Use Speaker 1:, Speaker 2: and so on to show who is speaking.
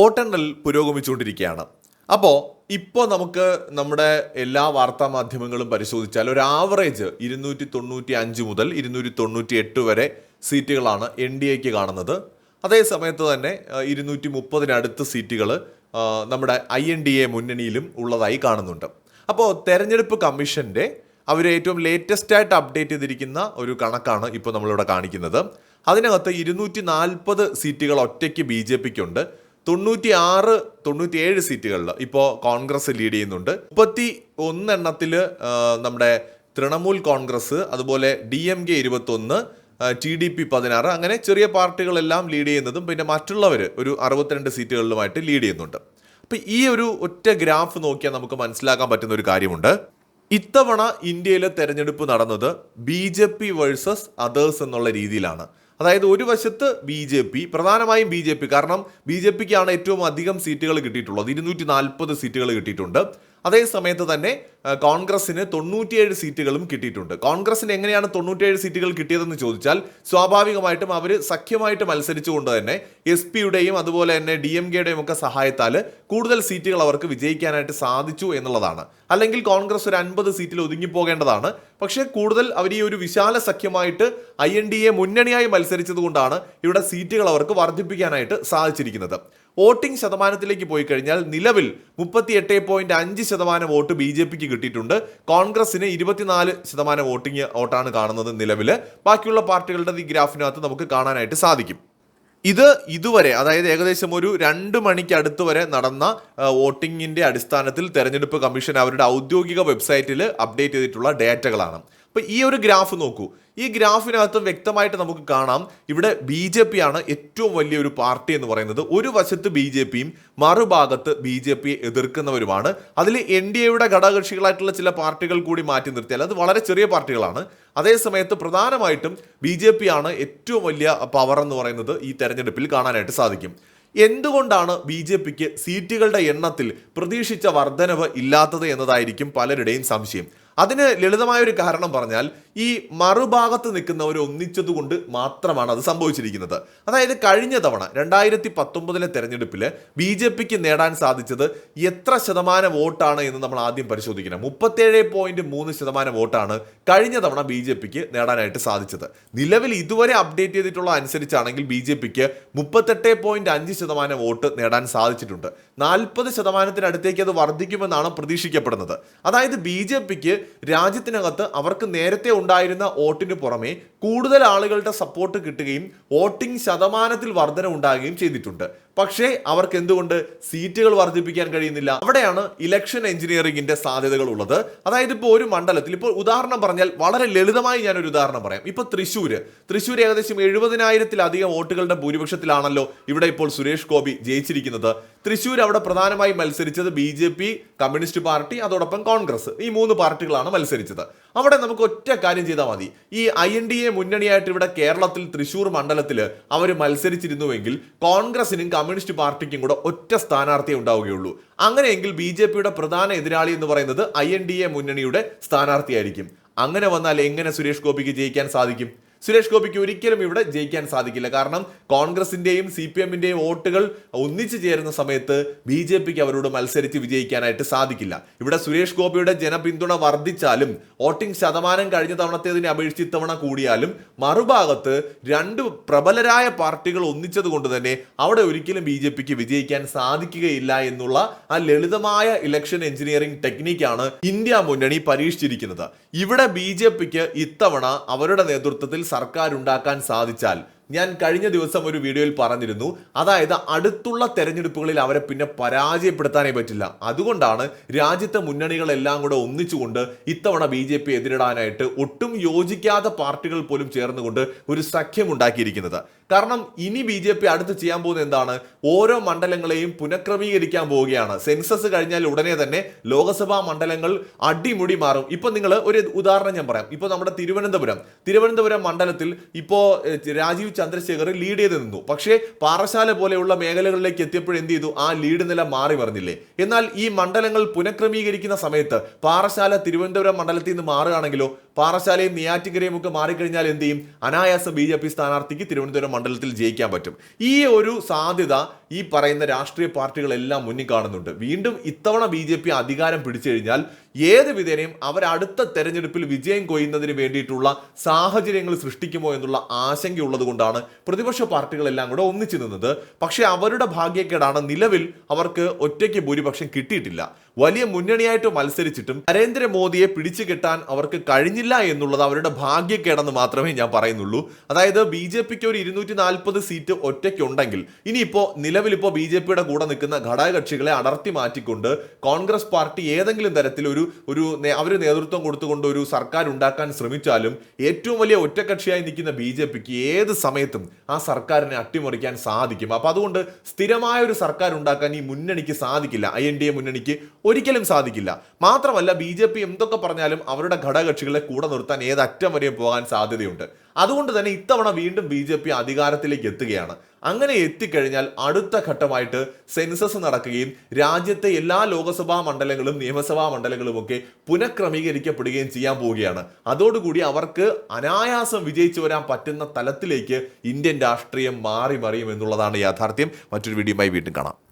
Speaker 1: വോട്ടെണ്ണൽ പുരോഗമിച്ചുകൊണ്ടിരിക്കുകയാണ്. അപ്പോൾ ഇപ്പോൾ നമുക്ക് നമ്മുടെ എല്ലാ വാർത്താ മാധ്യമങ്ങളും പരിശോധിച്ചാൽ ഒരു ആവറേജ് ഇരുന്നൂറ്റി തൊണ്ണൂറ്റി അഞ്ച് മുതൽ ഇരുന്നൂറ്റി തൊണ്ണൂറ്റി എട്ട് വരെ സീറ്റുകളാണ് എൻ ഡി എക്ക് കാണുന്നത്. അതേ സമയത്ത് തന്നെ ഇരുന്നൂറ്റി മുപ്പതിനടുത്ത് സീറ്റുകൾ നമ്മുടെ ഐ എൻ ഡി എ മുന്നണിയിലും ഉള്ളതായി കാണുന്നുണ്ട്. അപ്പോൾ തെരഞ്ഞെടുപ്പ് കമ്മീഷന്റെ അവർ ഏറ്റവും ലേറ്റസ്റ്റ് ആയിട്ട് അപ്ഡേറ്റ് ചെയ്തിരിക്കുന്ന ഒരു കണക്കാണ് ഇപ്പോൾ നമ്മളിവിടെ കാണിക്കുന്നത്. അതിനകത്ത് ഇരുന്നൂറ്റി നാൽപ്പത് സീറ്റുകൾ ഒറ്റയ്ക്ക് ബി ജെ പിക്കുണ്ട് തൊണ്ണൂറ്റി ആറ് തൊണ്ണൂറ്റിയേഴ് സീറ്റുകളിൽ ഇപ്പോൾ കോൺഗ്രസ് ലീഡ് ചെയ്യുന്നുണ്ട്. മുപ്പത്തി ഒന്നെണ്ണത്തിൽ നമ്മുടെ തൃണമൂൽ കോൺഗ്രസ് അതുപോലെ ഡി എം കെ ഇരുപത്തൊന്ന് ടി ഡി പി പതിനാറ് അങ്ങനെ ചെറിയ പാർട്ടികളെല്ലാം ലീഡ് ചെയ്യുന്നതും പിന്നെ മറ്റുള്ളവർ ഒരു അറുപത്തിരണ്ട് സീറ്റുകളിലുമായിട്ട് ലീഡ് ചെയ്യുന്നുണ്ട്. അപ്പം ഈ ഒരു ഒറ്റ ഗ്രാഫ് നോക്കിയാൽ നമുക്ക് മനസ്സിലാക്കാൻ പറ്റുന്ന ഒരു കാര്യമുണ്ട്. ഇത്തവണ ഇന്ത്യയിലെ തെരഞ്ഞെടുപ്പ് നടന്നത് B J P versus others എന്നുള്ള രീതിയിലാണ്. അതായത് ഒരു വശത്ത് ബി ജെ പി പ്രധാനമായും ബി ജെ പി. കാരണം ബി ജെ പിക്കാണ് ഏറ്റവും അധികം സീറ്റുകൾ കിട്ടിയിട്ടുള്ളത്. ഇരുന്നൂറ്റി നാൽപ്പത് സീറ്റുകൾ കിട്ടിയിട്ടുണ്ട്. അതേ സമയത്ത് തന്നെ കോൺഗ്രസിന് തൊണ്ണൂറ്റിയേഴ് സീറ്റുകളും കിട്ടിയിട്ടുണ്ട്. കോൺഗ്രസിന് എങ്ങനെയാണ് തൊണ്ണൂറ്റിയേഴ് സീറ്റുകൾ കിട്ടിയതെന്ന് ചോദിച്ചാൽ സ്വാഭാവികമായിട്ടും അവർ സഖ്യമായിട്ട് മത്സരിച്ചുകൊണ്ട് തന്നെ എസ് പിയുടെയും അതുപോലെ തന്നെ ഡി എം കെയുടെയും ഒക്കെ സഹായത്താൽ കൂടുതൽ സീറ്റുകൾ അവർക്ക് വിജയിക്കാനായിട്ട് സാധിച്ചു എന്നുള്ളതാണ്. അല്ലെങ്കിൽ കോൺഗ്രസ് ഒരു അൻപത് സീറ്റിൽ ഒതുങ്ങിപ്പോകേണ്ടതാണ് പക്ഷേ കൂടുതൽ അവർ ഈ ഒരു വിശാല സഖ്യമായിട്ട് ഐ എൻ ഡി എ മുന്നണിയായി മത്സരിച്ചതുകൊണ്ടാണ് ഇവിടെ സീറ്റുകൾ അവർക്ക് വർദ്ധിപ്പിക്കാനായിട്ട് സാധിച്ചിരിക്കുന്നത്. വോട്ടിംഗ് ശതമാനത്തിലേക്ക് പോയി കഴിഞ്ഞാൽ നിലവിൽ മുപ്പത്തി എട്ട് പോയിന്റ് അഞ്ച് ശതമാനം വോട്ട് ബി ജെ പിക്ക് കിട്ടിയിട്ടുണ്ട്. കോൺഗ്രസിന് ഇരുപത്തിനാല് ശതമാനം വോട്ടിംഗ് വോട്ടാണ് കാണുന്നത് നിലവിൽ ബാക്കിയുള്ള പാർട്ടികളുടെ ഈ ഗ്രാഫിനകത്ത് നമുക്ക് കാണാനായിട്ട് സാധിക്കും. ഇത് ഇതുവരെ അതായത് ഏകദേശം ഒരു രണ്ട് മണിക്ക് അടുത്ത് വരെ നടന്ന വോട്ടിങ്ങിന്റെ അടിസ്ഥാനത്തിൽ തെരഞ്ഞെടുപ്പ് കമ്മീഷൻ അവരുടെ ഔദ്യോഗിക വെബ്സൈറ്റിൽ അപ്ഡേറ്റ് ചെയ്തിട്ടുള്ള ഡേറ്റകളാണ്. അപ്പോൾ ഈ ഒരു ഗ്രാഫ് നോക്കൂ. ഈ ഗ്രാഫിനകത്ത് വ്യക്തമായിട്ട് നമുക്ക് കാണാം. ഇവിടെ ബി ജെ പി ആണ് ഏറ്റവും വലിയൊരു പാർട്ടി എന്ന് പറയുന്നത്. ഒരു വശത്ത് ബി ജെ പിയും മറുഭാഗത്ത് ബി ജെ പിയെ എതിർക്കുന്നവരുമാണ്. അതിൽ എൻ ഡി എയുടെ ഘടകകക്ഷികളായിട്ടുള്ള ചില പാർട്ടികൾ കൂടി മാറ്റി നിർത്തിയാൽ അത് വളരെ ചെറിയ പാർട്ടികളാണ്. അതേസമയത്ത് പ്രധാനമായിട്ടും ബി ജെ പി ആണ് ഏറ്റവും വലിയ പവർ എന്ന് പറയുന്നത് ഈ തെരഞ്ഞെടുപ്പിൽ കാണാനായിട്ട് സാധിക്കും. എന്തുകൊണ്ടാണ് ബി ജെ പിക്ക് സീറ്റുകളുടെ എണ്ണത്തിൽ പ്രതീക്ഷിച്ച വർധനവ് ഇല്ലാത്തത് എന്നതായിരിക്കും പലരുടെയും സംശയം. അതിന് ലളിതമായ ഒരു കാരണം പറഞ്ഞാൽ ഈ മറുഭാഗത്ത് നിൽക്കുന്നവർ ഒന്നിച്ചതുകൊണ്ട് മാത്രമാണ് അത് സംഭവിച്ചിരിക്കുന്നത്. അതായത് കഴിഞ്ഞ തവണ രണ്ടായിരത്തി പത്തൊമ്പതിലെ തെരഞ്ഞെടുപ്പിൽ ബി ജെ പിക്ക് നേടാൻ സാധിച്ചത് എത്ര ശതമാനം വോട്ടാണ് എന്ന് നമ്മൾ ആദ്യം പരിശോധിക്കണം. മുപ്പത്തേഴ് പോയിന്റ് മൂന്ന് ശതമാനം വോട്ടാണ് കഴിഞ്ഞ തവണ ബി ജെ പിക്ക് നേടാനായിട്ട് സാധിച്ചത്. നിലവിൽ ഇതുവരെ അപ്ഡേറ്റ് ചെയ്തിട്ടുള്ള അനുസരിച്ചാണെങ്കിൽ ബി ജെ പിക്ക് മുപ്പത്തെട്ട് പോയിന്റ് അഞ്ച് ശതമാനം വോട്ട് നേടാൻ സാധിച്ചിട്ടുണ്ട്. നാൽപ്പത് ശതമാനത്തിനടുത്തേക്ക് അത് വർദ്ധിക്കുമെന്നാണ് പ്രതീക്ഷിക്കപ്പെടുന്നത്. അതായത് ബി ജെ പിക്ക് രാജ്യത്തിനകത്ത് അവർക്ക് നേരത്തെ ഉണ്ടായിരുന്ന വോട്ടിന് പുറമെ കൂടുതൽ ആളുകളുടെ സപ്പോർട്ട് കിട്ടുകയും വോട്ടിംഗ് ശതമാനത്തിൽ വർധന ഉണ്ടാകുകയും ചെയ്തിട്ടുണ്ട്. പക്ഷേ അവർക്ക് എന്തുകൊണ്ട് സീറ്റുകൾ വർദ്ധിപ്പിക്കാൻ കഴിയുന്നില്ല? അവിടെയാണ് ഇലക്ഷൻ എഞ്ചിനീയറിംഗിന്റെ സാധ്യതകൾ ഉള്ളത്. അതായത് ഇപ്പോൾ ഒരു മണ്ഡലത്തിൽ ഇപ്പോൾ ഉദാഹരണം പറഞ്ഞാൽ വളരെ ലളിതമായി ഞാൻ ഒരു ഉദാഹരണം പറയാം. ഇപ്പൊ തൃശ്ശൂര്. തൃശ്ശൂർ ഏകദേശം എഴുപതിനായിരത്തിലധികം വോട്ടുകളുടെ ഭൂരിപക്ഷത്തിലാണല്ലോ ഇവിടെ ഇപ്പോൾ സുരേഷ് ഗോപി ജയിച്ചിരിക്കുന്നത്. തൃശ്ശൂർ അവിടെ പ്രധാനമായി മത്സരിച്ചത് B J P communist party അതോടൊപ്പം കോൺഗ്രസ്. ഈ മൂന്ന് പാർട്ടികളാണ് മത്സരിച്ചത്. അവിടെ നമുക്ക് ഒറ്റ കാര്യം ചെയ്താൽ മതി. ഈ ഐ എൻ ഡി എ മുന്നണിയായിട്ട് ഇവിടെ കേരളത്തിൽ തൃശൂർ മണ്ഡലത്തിൽ അവർ മത്സരിച്ചിരുന്നുവെങ്കിൽ കോൺഗ്രസിനും കമ്മ്യൂണിസ്റ്റ് പാർട്ടിക്കും കൂടെ ഒറ്റ സ്ഥാനാർത്ഥിയെ ഉണ്ടാവുകയുള്ളൂ. അങ്ങനെയെങ്കിൽ ബി ജെ പിയുടെ പ്രധാന എതിരാളി എന്ന് പറയുന്നത് ഐ എൻ ഡി എ മുന്നണിയുടെ സ്ഥാനാർത്ഥിയായിരിക്കും. അങ്ങനെ വന്നാൽ എങ്ങനെ സുരേഷ് ഗോപിക്ക് ജയിക്കാൻ സാധിക്കും? സുരേഷ് ഗോപിക്ക് ഒരിക്കലും ഇവിടെ ജയിക്കാൻ സാധിക്കില്ല. കാരണം കോൺഗ്രസിന്റെയും സി പി എമ്മിന്റെയും വോട്ടുകൾ ഒന്നിച്ചു ചേരുന്ന സമയത്ത് ബി ജെ പിക്ക് അവരോട് മത്സരിച്ച് വിജയിക്കാനായിട്ട് സാധിക്കില്ല. ഇവിടെ സുരേഷ് ഗോപിയുടെ ജനപിന്തുണ വർദ്ധിച്ചാലും വോട്ടിംഗ് ശതമാനം കഴിഞ്ഞ തവണത്തേതിനെ അപേക്ഷിച്ച് ഇത്തവണ കൂടിയാലും മറുഭാഗത്ത് രണ്ട് പ്രബലരായ പാർട്ടികൾ ഒന്നിച്ചത് കൊണ്ട് തന്നെ അവിടെ ഒരിക്കലും ബി ജെ പിക്ക് വിജയിക്കാൻ സാധിക്കുകയില്ല എന്നുള്ള ആ ലളിതമായ ഇലക്ഷൻ എഞ്ചിനീയറിംഗ് ടെക്നിക്കാണ് ഇന്ത്യ മുന്നണി പരീക്ഷിച്ചിരിക്കുന്നത്. ഇവിടെ ബി ജെ പിക്ക് ഇത്തവണ അവരുടെ നേതൃത്വത്തിൽ സർക്കാർ ഉണ്ടാക്കാൻ സാധിച്ചാൽ ഞാൻ കഴിഞ്ഞ ദിവസം ഒരു വീഡിയോയിൽ പറഞ്ഞിരുന്നു. അതായത് അടുത്തുള്ള തെരഞ്ഞെടുപ്പുകളിൽ അവരെ പിന്നെ പരാജയപ്പെടുത്താനേ പറ്റില്ല. അതുകൊണ്ടാണ് രാജ്യത്തെ മുന്നണികളെല്ലാം കൂടെ ഒന്നിച്ചുകൊണ്ട് ഇത്തവണ ബി ജെ പി എതിരിടാനായിട്ട് ഒട്ടും യോജിക്കാത്ത പാർട്ടികൾ പോലും ചേർന്നുകൊണ്ട് ഒരു സഖ്യം ഉണ്ടാക്കിയിരിക്കുന്നത്. കാരണം ഇനി ബി ജെ പി അടുത്ത് ചെയ്യാൻ പോകുന്ന എന്താണ്? ഓരോ മണ്ഡലങ്ങളെയും പുനഃക്രമീകരിക്കാൻ പോവുകയാണ്. സെൻസസ് കഴിഞ്ഞാൽ ഉടനെ തന്നെ ലോക്സഭാ മണ്ഡലങ്ങൾ അടിമുടി മാറും. ഇപ്പൊ നിങ്ങൾ ഒരു ഉദാഹരണം ഞാൻ പറയാം. ഇപ്പൊ നമ്മുടെ തിരുവനന്തപുരം. തിരുവനന്തപുരം മണ്ഡലത്തിൽ ഇപ്പോ ഏഹ്, രാജീവ് ചന്ദ്രശേഖർ ലീഡ് ചെയ്ത് നിന്നു. പക്ഷേ പാറശാല പോലെയുള്ള മേഖലകളിലേക്ക് എത്തിയപ്പോൾ എന്ത് ചെയ്തു? ആ ലീഡ് നില മാറി പറഞ്ഞില്ലേ എന്നാൽ ഈ മണ്ഡലങ്ങൾ പുനഃക്രമീകരിക്കുന്ന സമയത്ത് പാറശാല തിരുവനന്തപുരം മണ്ഡലത്തിൽ നിന്ന് മാറുകയാണെങ്കിലോ പാറശാലയും നെയ്യാറ്റിക്കരയും ഒക്കെ മാറിക്കഴിഞ്ഞാൽ എന്ത് ചെയ്യും? അനായാസം ബി ജെ പി സ്ഥാനാർത്ഥിക്ക് തിരുവനന്തപുരം മണ്ഡലത്തിൽ ജയിക്കാൻ പറ്റും. ഈ ഒരു സാധ്യത ഈ പറയുന്ന രാഷ്ട്രീയ പാർട്ടികളെല്ലാം മുന്നിൽ കാണുന്നുണ്ട്. വീണ്ടും ഇത്തവണ ബി ജെ പി അധികാരം പിടിച്ചു കഴിഞ്ഞാൽ ഏത് വിധേനയും അവരടുത്ത തെരഞ്ഞെടുപ്പിൽ വിജയം കൊയ്യുന്നതിന് വേണ്ടിയിട്ടുള്ള സാഹചര്യങ്ങൾ സൃഷ്ടിക്കുമോ എന്നുള്ള ആശങ്കയുള്ളത് കൊണ്ടാണ് പ്രതിപക്ഷ പാർട്ടികളെല്ലാം കൂടെ ഒന്നിച്ചു നിന്നത്. പക്ഷേ അവരുടെ ഭാഗ്യക്കേടാണ് നിലവിൽ അവർക്ക് ഒറ്റയ്ക്ക് ഭൂരിപക്ഷം കിട്ടിയിട്ടില്ല. വലിയ മുന്നണിയായിട്ട് മത്സരിച്ചിട്ടും നരേന്ദ്രമോദിയെ പിടിച്ചു കെട്ടാൻ അവർക്ക് കഴിഞ്ഞില്ല എന്നുള്ളത് അവരുടെ ഭാഗ്യക്കേടെന്ന് മാത്രമേ ഞാൻ പറയുന്നുള്ളൂ. അതായത് ബി ജെ പിക്ക് ഒരു ഇരുന്നൂറ്റി നാൽപ്പത് സീറ്റ് ഒറ്റയ്ക്കുണ്ടെങ്കിൽ ഇനിയിപ്പോൾ നിലവിലിപ്പോൾ ബി ജെ പിയുടെ കൂടെ നിൽക്കുന്ന ഘടകകക്ഷികളെ അടർത്തി മാറ്റിക്കൊണ്ട് കോൺഗ്രസ് പാർട്ടി ഏതെങ്കിലും തരത്തിൽ ഒരു ഒരു അവർ നേതൃത്വം കൊടുത്തുകൊണ്ട് ഒരു സർക്കാർ ഉണ്ടാക്കാൻ ശ്രമിച്ചാലും ഏറ്റവും വലിയ ഒറ്റക്കക്ഷിയായി നിൽക്കുന്ന ബി ജെ പിക്ക് ഏത് സമയത്തും ആ സർക്കാരിനെ അട്ടിമറിക്കാൻ സാധിക്കും. അപ്പോൾ അതുകൊണ്ട് സ്ഥിരമായ ഒരു സർക്കാർ ഉണ്ടാക്കാൻ ഈ മുന്നണിക്ക് സാധിക്കില്ല. ഐ എൻ ഡി എ മുന്നണിക്ക് ഒരിക്കലും സാധിക്കില്ല. മാത്രമല്ല ബി ജെ പി എന്തൊക്കെ പറഞ്ഞാലും അവരുടെ ഘടകകക്ഷികളെ കൂടെ നിർത്താൻ ഏത് അറ്റം വരെയും പോകാൻ സാധ്യതയുണ്ട്. അതുകൊണ്ട് തന്നെ ഇത്തവണ വീണ്ടും ബി ജെ പി അധികാരത്തിലേക്ക് എത്തുകയാണ്. അങ്ങനെ എത്തിക്കഴിഞ്ഞാൽ അടുത്ത ഘട്ടമായിട്ട് സെൻസസ് നടക്കുകയും രാജ്യത്തെ എല്ലാ ലോക്സഭാ മണ്ഡലങ്ങളും നിയമസഭാ മണ്ഡലങ്ങളും ഒക്കെ പുനഃക്രമീകരിക്കപ്പെടുകയും ചെയ്യാൻ പോവുകയാണ്. അതോടുകൂടി അവർക്ക് അനായാസം വിജയിച്ചു വരാൻ പറ്റുന്ന തലത്തിലേക്ക് ഇന്ത്യൻ രാഷ്ട്രീയം മാറി മറിയും എന്നുള്ളതാണ് യാഥാർത്ഥ്യം. മറ്റൊരു വീഡിയോയുമായി വീണ്ടും കാണാം.